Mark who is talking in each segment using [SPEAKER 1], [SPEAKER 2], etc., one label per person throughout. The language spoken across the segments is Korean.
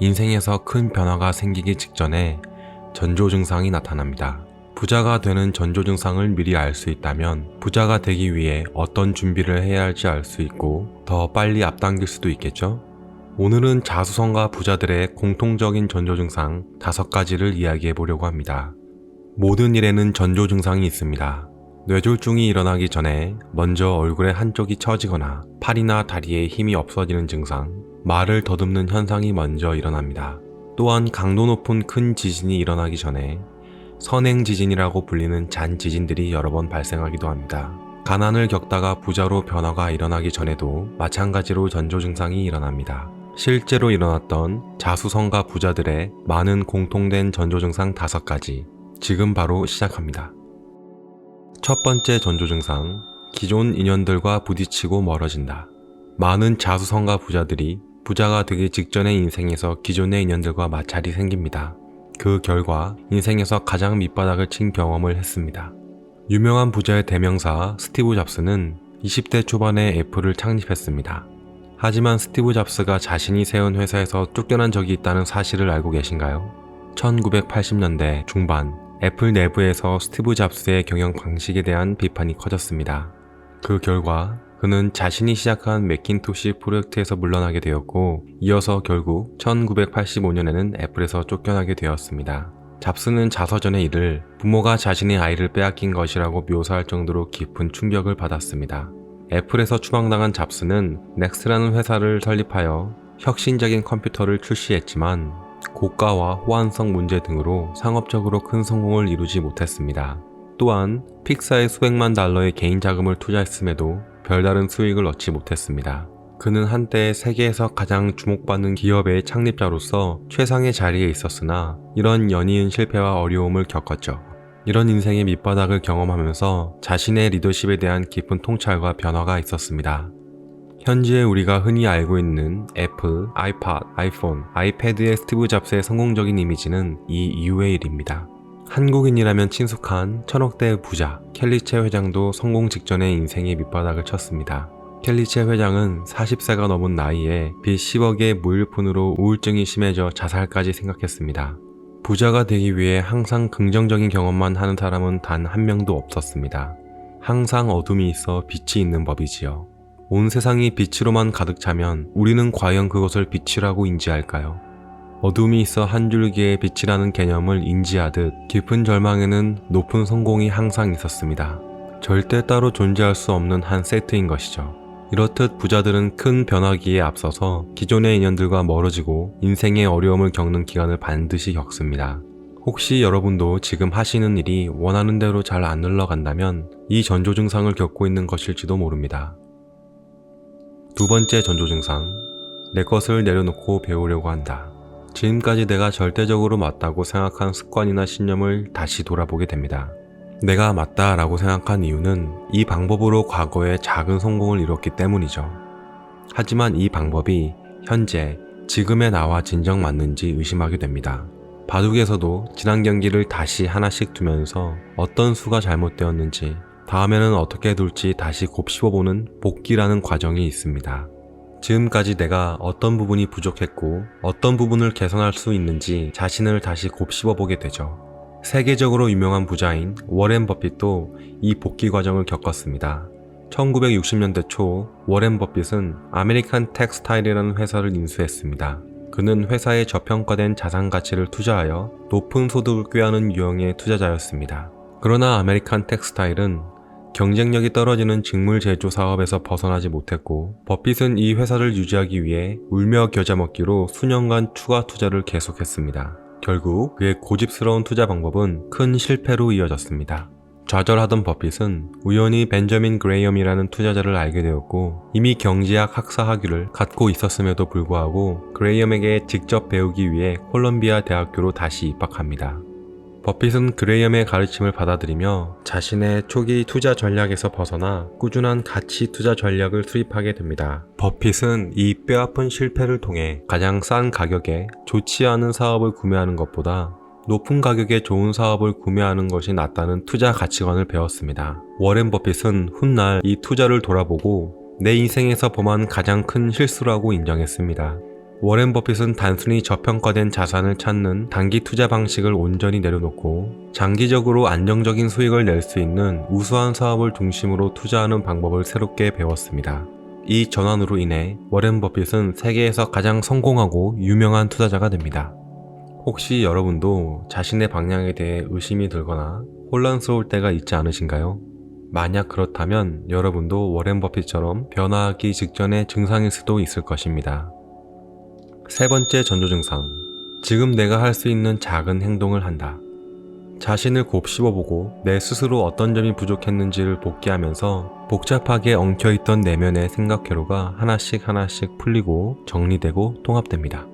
[SPEAKER 1] 인생에서 큰 변화가 생기기 직전에 전조 증상이 나타납니다. 부자가 되는 전조 증상을 미리 알 수 있다면 부자가 되기 위해 어떤 준비를 해야 할지 알 수 있고 더 빨리 앞당길 수도 있겠죠? 오늘은 자수성가 부자들의 공통적인 전조 증상 다섯 가지를 이야기해 보려고 합니다. 모든 일에는 전조 증상이 있습니다. 뇌졸중이 일어나기 전에 먼저 얼굴의 한쪽이 처지거나 팔이나 다리에 힘이 없어지는 증상, 말을 더듬는 현상이 먼저 일어납니다. 또한 강도 높은 큰 지진이 일어나기 전에 선행 지진이라고 불리는 잔 지진들이 여러 번 발생하기도 합니다. 가난을 겪다가 부자로 변화가 일어나기 전에도 마찬가지로 전조 증상이 일어납니다. 실제로 일어났던 자수성가 부자들의 많은 공통된 전조 증상 다섯 가지 지금 바로 시작합니다. 첫 번째 전조 증상 기존 인연들과 부딪히고 멀어진다. 많은 자수성가 부자들이 부자가 되기 직전의 인생에서 기존의 인연들과 마찰이 생깁니다. 그 결과 인생에서 가장 밑바닥을 친 경험을 했습니다. 유명한 부자의 대명사 스티브 잡스는 20대 초반에 애플을 창립했습니다. 하지만 스티브 잡스가 자신이 세운 회사에서 쫓겨난 적이 있다는 사실을 알고 계신가요? 1980년대 중반 애플 내부에서 스티브 잡스의 경영 방식에 대한 비판이 커졌습니다. 그 결과 그는 자신이 시작한 맥킨토시 프로젝트에서 물러나게 되었고 이어서 결국 1985년에는 애플에서 쫓겨나게 되었습니다. 잡스는 자서전의 이를 부모가 자신의 아이를 빼앗긴 것이라고 묘사할 정도로 깊은 충격을 받았습니다. 애플에서 추방당한 잡스는 넥스라는 회사를 설립하여 혁신적인 컴퓨터를 출시했지만 고가와 호환성 문제 등으로 상업적으로 큰 성공을 이루지 못했습니다. 또한 픽사에 수백만 달러의 개인 자금을 투자했음에도 별다른 수익을 얻지 못했습니다. 그는 한때 세계에서 가장 주목받는 기업의 창립자로서 최상의 자리에 있었으나 이런 연이은 실패와 어려움을 겪었죠. 이런 인생의 밑바닥을 경험하면서 자신의 리더십에 대한 깊은 통찰과 변화가 있었습니다. 현재 우리가 흔히 알고 있는 애플, 아이팟, 아이폰, 아이패드의 스티브 잡스의 성공적인 이미지는 이 이후의 일입니다. 한국인이라면 친숙한 천억대 부자 켈리체 회장도 성공 직전에 인생의 밑바닥을 쳤습니다. 켈리체 회장은 40세가 넘은 나이에 빚 10억의 무일푼으로 우울증이 심해져 자살까지 생각했습니다. 부자가 되기 위해 항상 긍정적인 경험만 하는 사람은 단 한 명도 없었습니다. 항상 어둠이 있어 빛이 있는 법이지요. 온 세상이 빛으로만 가득 차면 우리는 과연 그것을 빛이라고 인지할까요? 어둠이 있어 한 줄기의 빛이라는 개념을 인지하듯 깊은 절망에는 높은 성공이 항상 있었습니다. 절대 따로 존재할 수 없는 한 세트인 것이죠. 이렇듯 부자들은 큰 변화기에 앞서서 기존의 인연들과 멀어지고 인생의 어려움을 겪는 기간을 반드시 겪습니다. 혹시 여러분도 지금 하시는 일이 원하는 대로 잘 안 흘러간다면 이 전조 증상을 겪고 있는 것일지도 모릅니다. 두 번째 전조 증상. 내 것을 내려놓고 배우려고 한다. 지금까지 내가 절대적으로 맞다고 생각한 습관이나 신념을 다시 돌아보게 됩니다. 내가 맞다라고 생각한 이유는 이 방법으로 과거에 작은 성공을 이뤘기 때문이죠. 하지만 이 방법이 현재, 지금의 나와 진정 맞는지 의심하게 됩니다. 바둑에서도 지난 경기를 다시 하나씩 두면서 어떤 수가 잘못되었는지, 다음에는 어떻게 둘지 다시 곱씹어보는 복기라는 과정이 있습니다. 지금까지 내가 어떤 부분이 부족했고 어떤 부분을 개선할 수 있는지 자신을 다시 곱씹어 보게 되죠. 세계적으로 유명한 부자인 워렌 버핏도 이 복귀 과정을 겪었습니다. 1960년대 초 워렌 버핏은 아메리칸 텍스타일이라는 회사를 인수했습니다. 그는 회사에 저평가된 자산 가치를 투자하여 높은 소득을 꾀하는 유형의 투자자였습니다. 그러나 아메리칸 텍스타일은 경쟁력이 떨어지는 직물 제조 사업에서 벗어나지 못했고 버핏은 이 회사를 유지하기 위해 울며 겨자 먹기로 수년간 추가 투자를 계속했습니다. 결국 그의 고집스러운 투자 방법은 큰 실패로 이어졌습니다. 좌절하던 버핏은 우연히 벤저민 그레이엄이라는 투자자를 알게 되었고 이미 경제학 학사 학위를 갖고 있었음에도 불구하고 그레이엄에게 직접 배우기 위해 콜롬비아 대학교로 다시 입학합니다. 버핏은 그레이엄의 가르침을 받아들이며 자신의 초기 투자 전략에서 벗어나 꾸준한 가치 투자 전략을 수립하게 됩니다. 버핏은 이 뼈아픈 실패를 통해 가장 싼 가격에 좋지 않은 사업을 구매하는 것보다 높은 가격에 좋은 사업을 구매하는 것이 낫다는 투자 가치관을 배웠습니다. 워렌 버핏은 훗날 이 투자를 돌아보고 내 인생에서 범한 가장 큰 실수라고 인정했습니다. 워렌 버핏은 단순히 저평가된 자산을 찾는 단기 투자 방식을 온전히 내려놓고 장기적으로 안정적인 수익을 낼 수 있는 우수한 사업을 중심으로 투자하는 방법을 새롭게 배웠습니다. 이 전환으로 인해 워렌 버핏은 세계에서 가장 성공하고 유명한 투자자가 됩니다. 혹시 여러분도 자신의 방향에 대해 의심이 들거나 혼란스러울 때가 있지 않으신가요? 만약 그렇다면 여러분도 워렌 버핏처럼 변화하기 직전의 증상일 수도 있을 것입니다. 세 번째 전조 증상. 지금 내가 할 수 있는 작은 행동을 한다. 자신을 곱씹어보고 내 스스로 어떤 점이 부족했는지를 복귀하면서 복잡하게 엉켜있던 내면의 생각 회로가 하나씩 하나씩 풀리고 정리되고 통합됩니다.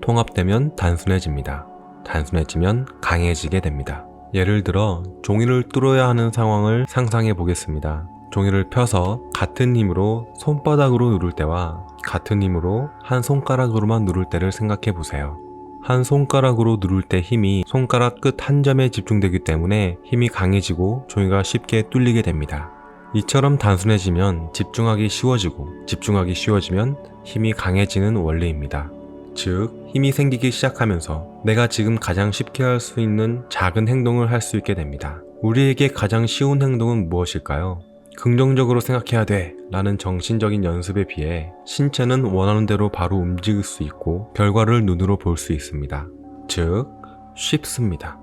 [SPEAKER 1] 통합되면 단순해집니다. 단순해지면 강해지게 됩니다. 예를 들어 종이를 뚫어야 하는 상황을 상상해 보겠습니다. 종이를 펴서 같은 힘으로 손바닥으로 누를 때와 같은 힘으로 한 손가락으로만 누를 때를 생각해 보세요. 한 손가락으로 누를 때 힘이 손가락 끝 한 점에 집중되기 때문에 힘이 강해지고 종이가 쉽게 뚫리게 됩니다. 이처럼 단순해지면 집중하기 쉬워지고 집중하기 쉬워지면 힘이 강해지는 원리입니다. 즉, 힘이 생기기 시작하면서 내가 지금 가장 쉽게 할 수 있는 작은 행동을 할 수 있게 됩니다. 우리에게 가장 쉬운 행동은 무엇일까요? 긍정적으로 생각해야 돼 라는 정신적인 연습에 비해 신체는 원하는 대로 바로 움직일 수 있고 결과를 눈으로 볼 수 있습니다. 즉, 쉽습니다.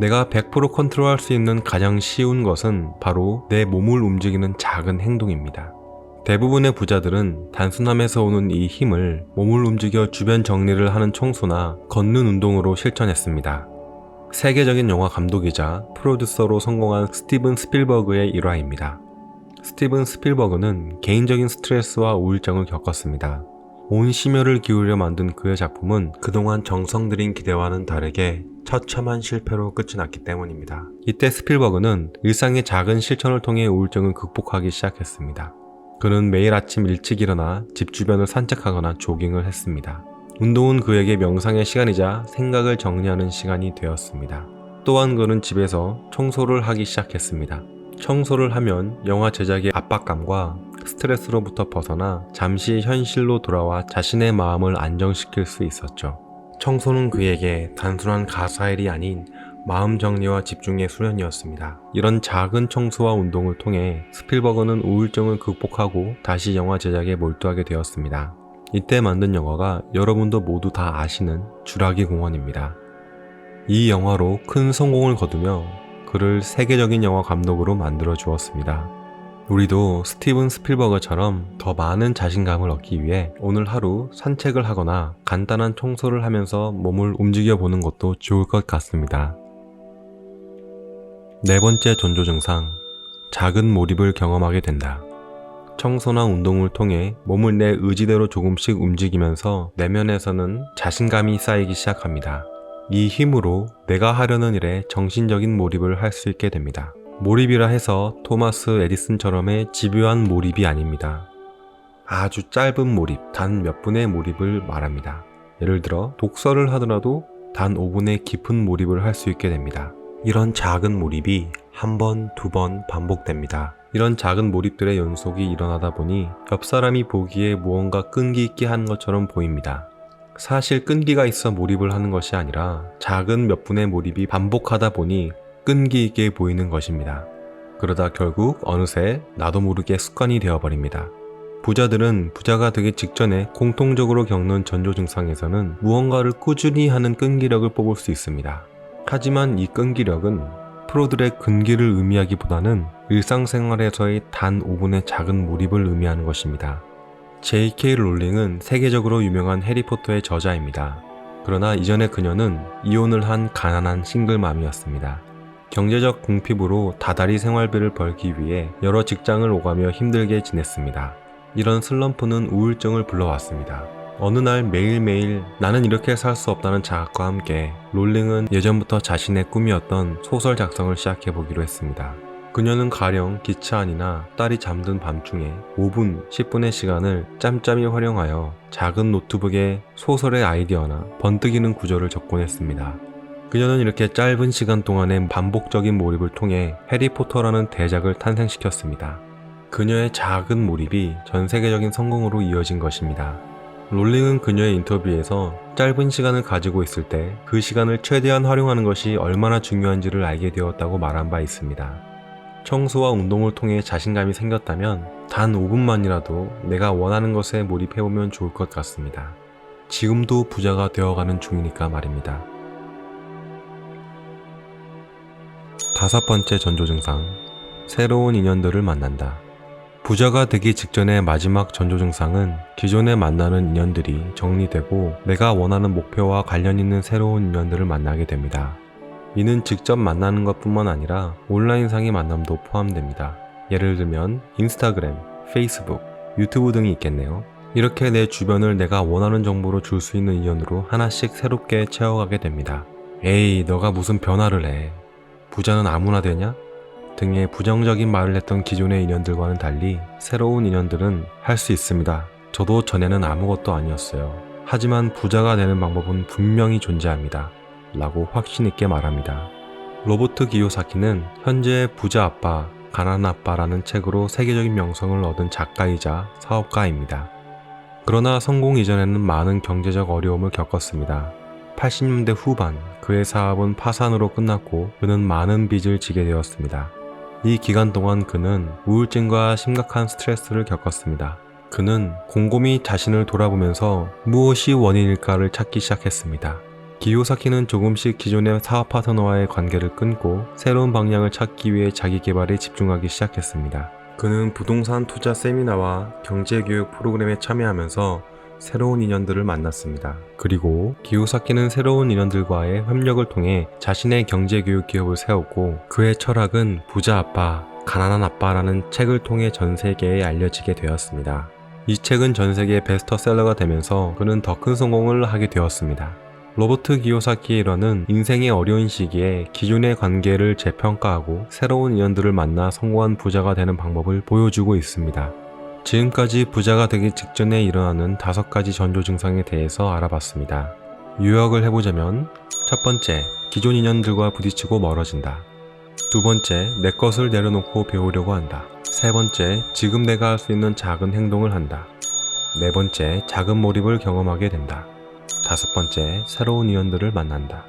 [SPEAKER 1] 내가 100% 컨트롤할 수 있는 가장 쉬운 것은 바로 내 몸을 움직이는 작은 행동입니다. 대부분의 부자들은 단순함에서 오는 이 힘을 몸을 움직여 주변 정리를 하는 청소나 걷는 운동으로 실천했습니다. 세계적인 영화 감독이자 프로듀서로 성공한 스티븐 스필버그의 일화입니다. 스티븐 스필버그는 개인적인 스트레스와 우울증을 겪었습니다. 온 심혈을 기울여 만든 그의 작품은 그동안 정성 들인 기대와는 다르게 처참한 실패로 끝이 났기 때문입니다. 이때 스필버그는 일상의 작은 실천을 통해 우울증을 극복하기 시작했습니다. 그는 매일 아침 일찍 일어나 집 주변을 산책하거나 조깅을 했습니다. 운동은 그에게 명상의 시간이자 생각을 정리하는 시간이 되었습니다. 또한 그는 집에서 청소를 하기 시작했습니다. 청소를 하면 영화 제작의 압박감과 스트레스로부터 벗어나 잠시 현실로 돌아와 자신의 마음을 안정시킬 수 있었죠. 청소는 그에게 단순한 가사일이 아닌 마음 정리와 집중의 수련이었습니다. 이런 작은 청소와 운동을 통해 스필버그는 우울증을 극복하고 다시 영화 제작에 몰두하게 되었습니다. 이때 만든 영화가 여러분도 모두 다 아시는 주라기 공원입니다. 이 영화로 큰 성공을 거두며 그를 세계적인 영화 감독으로 만들어 주었습니다. 우리도 스티븐 스필버그처럼 더 많은 자신감을 얻기 위해 오늘 하루 산책을 하거나 간단한 청소를 하면서 몸을 움직여 보는 것도 좋을 것 같습니다. 네 번째 전조 증상. 작은 몰입을 경험하게 된다. 청소나 운동을 통해 몸을 내 의지대로 조금씩 움직이면서 내면에서는 자신감이 쌓이기 시작합니다. 이 힘으로 내가 하려는 일에 정신적인 몰입을 할 수 있게 됩니다. 몰입이라 해서 토마스 에디슨처럼의 집요한 몰입이 아닙니다. 아주 짧은 몰입, 단 몇 분의 몰입을 말합니다. 예를 들어 독서를 하더라도 단 5분의 깊은 몰입을 할 수 있게 됩니다. 이런 작은 몰입이 한 번, 두 번 반복됩니다. 이런 작은 몰입들의 연속이 일어나다 보니 옆 사람이 보기에 무언가 끈기 있게 하는 것처럼 보입니다. 사실 끈기가 있어 몰입을 하는 것이 아니라 작은 몇 분의 몰입이 반복하다 보니 끈기 있게 보이는 것입니다. 그러다 결국 어느새 나도 모르게 습관이 되어버립니다. 부자들은 부자가 되기 직전에 공통적으로 겪는 전조 증상에서는 무언가를 꾸준히 하는 끈기력을 뽑을 수 있습니다. 하지만 이 끈기력은 프로들의 근기를 의미하기보다는 일상생활에서의 단 5분의 작은 몰입을 의미하는 것입니다. J.K. 롤링은 세계적으로 유명한 해리포터의 저자입니다. 그러나 이전에 그녀는 이혼을 한 가난한 싱글맘이었습니다. 경제적 궁핍으로 다달이 생활비를 벌기 위해 여러 직장을 오가며 힘들게 지냈습니다. 이런 슬럼프는 우울증을 불러왔습니다. 어느 날 매일매일 나는 이렇게 살 수 없다는 자학과 함께 롤링은 예전부터 자신의 꿈이었던 소설 작성을 시작해보기로 했습니다. 그녀는 가령 기차 안이나 딸이 잠든 밤중에 5분, 10분의 시간을 짬짬이 활용하여 작은 노트북에 소설의 아이디어나 번뜩이는 구조를 적곤 했습니다. 그녀는 이렇게 짧은 시간 동안의 반복적인 몰입을 통해 해리포터라는 대작을 탄생시켰습니다. 그녀의 작은 몰입이 전 세계적인 성공으로 이어진 것입니다. 롤링은 그녀의 인터뷰에서 짧은 시간을 가지고 있을 때 그 시간을 최대한 활용하는 것이 얼마나 중요한지를 알게 되었다고 말한 바 있습니다. 청소와 운동을 통해 자신감이 생겼다면 단 5분만이라도 내가 원하는 것에 몰입해보면 좋을 것 같습니다. 지금도 부자가 되어가는 중이니까 말입니다. 다섯 번째 전조 증상. 새로운 인연들을 만난다. 부자가 되기 직전의 마지막 전조 증상은 기존에 만나는 인연들이 정리되고 내가 원하는 목표와 관련 있는 새로운 인연들을 만나게 됩니다. 이는 직접 만나는 것 뿐만 아니라 온라인상의 만남도 포함됩니다. 예를 들면 인스타그램, 페이스북, 유튜브 등이 있겠네요. 이렇게 내 주변을 내가 원하는 정보로 줄 수 있는 인연으로 하나씩 새롭게 채워가게 됩니다. 에이, 너가 무슨 변화를 해. 부자는 아무나 되냐? 등의 부정적인 말을 했던 기존의 인연들과는 달리 새로운 인연들은 할 수 있습니다. 저도 전에는 아무것도 아니었어요. 하지만 부자가 되는 방법은 분명히 존재합니다. 라고 확신있게 말합니다. 로버트 기요사키는 현재 부자 아빠, 가난 아빠라는 책으로 세계적인 명성을 얻은 작가이자 사업가입니다. 그러나 성공 이전에는 많은 경제적 어려움을 겪었습니다. 80년대 후반 그의 사업은 파산으로 끝났고 그는 많은 빚을 지게 되었습니다. 이 기간 동안 그는 우울증과 심각한 스트레스를 겪었습니다. 그는 곰곰이 자신을 돌아보면서 무엇이 원인일까를 찾기 시작했습니다. 기요사키는 조금씩 기존의 사업 파트너와의 관계를 끊고 새로운 방향을 찾기 위해 자기 개발에 집중하기 시작했습니다. 그는 부동산 투자 세미나와 경제교육 프로그램에 참여하면서 새로운 인연들을 만났습니다. 그리고 기요사키는 새로운 인연들과의 협력을 통해 자신의 경제교육 기업을 세웠고 그의 철학은 부자 아빠, 가난한 아빠라는 책을 통해 전 세계에 알려지게 되었습니다. 이 책은 전 세계 베스트셀러가 되면서 그는 더 큰 성공을 하게 되었습니다. 로버트 기요사키의 일화는 인생의 어려운 시기에 기존의 관계를 재평가하고 새로운 인연들을 만나 성공한 부자가 되는 방법을 보여주고 있습니다. 지금까지 부자가 되기 직전에 일어나는 다섯 가지 전조 증상에 대해서 알아봤습니다. 요약을 해보자면 첫 번째, 기존 인연들과 부딪히고 멀어진다. 두 번째, 내 것을 내려놓고 배우려고 한다. 세 번째, 지금 내가 할 수 있는 작은 행동을 한다. 네 번째, 작은 몰입을 경험하게 된다. 다섯 번째, 새로운 인연들을 만난다.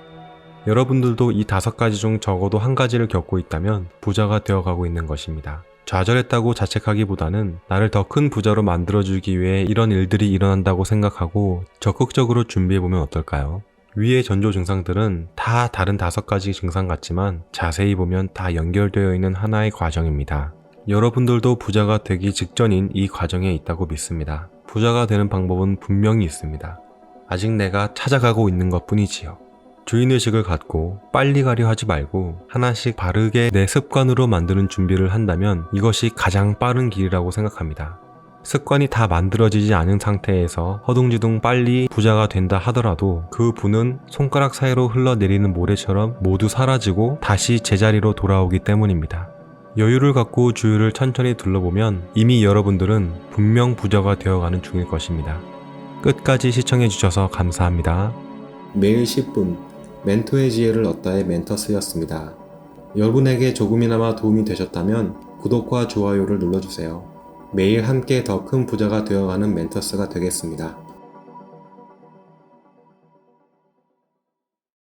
[SPEAKER 1] 여러분들도 이 다섯 가지 중 적어도 한 가지를 겪고 있다면 부자가 되어가고 있는 것입니다. 좌절했다고 자책하기보다는 나를 더 큰 부자로 만들어주기 위해 이런 일들이 일어난다고 생각하고 적극적으로 준비해보면 어떨까요? 위의 전조 증상들은 다 다른 다섯 가지 증상 같지만 자세히 보면 다 연결되어 있는 하나의 과정입니다. 여러분들도 부자가 되기 직전인 이 과정에 있다고 믿습니다. 부자가 되는 방법은 분명히 있습니다. 아직 내가 찾아가고 있는 것 뿐이지요. 주인의식을 갖고 빨리 가려 하지 말고 하나씩 바르게 내 습관으로 만드는 준비를 한다면 이것이 가장 빠른 길이라고 생각합니다. 습관이 다 만들어지지 않은 상태에서 허둥지둥 빨리 부자가 된다 하더라도 그 부는 손가락 사이로 흘러내리는 모래처럼 모두 사라지고 다시 제자리로 돌아오기 때문입니다. 여유를 갖고 주위를 천천히 둘러보면 이미 여러분들은 분명 부자가 되어가는 중일 것입니다. 끝까지 시청해주셔서 감사합니다.
[SPEAKER 2] 매일 10분 멘토의 지혜를 얻다의 멘터스였습니다. 여러분에게 조금이나마 도움이 되셨다면 구독과 좋아요를 눌러주세요. 매일 함께 더 큰 부자가 되어가는 멘터스가 되겠습니다.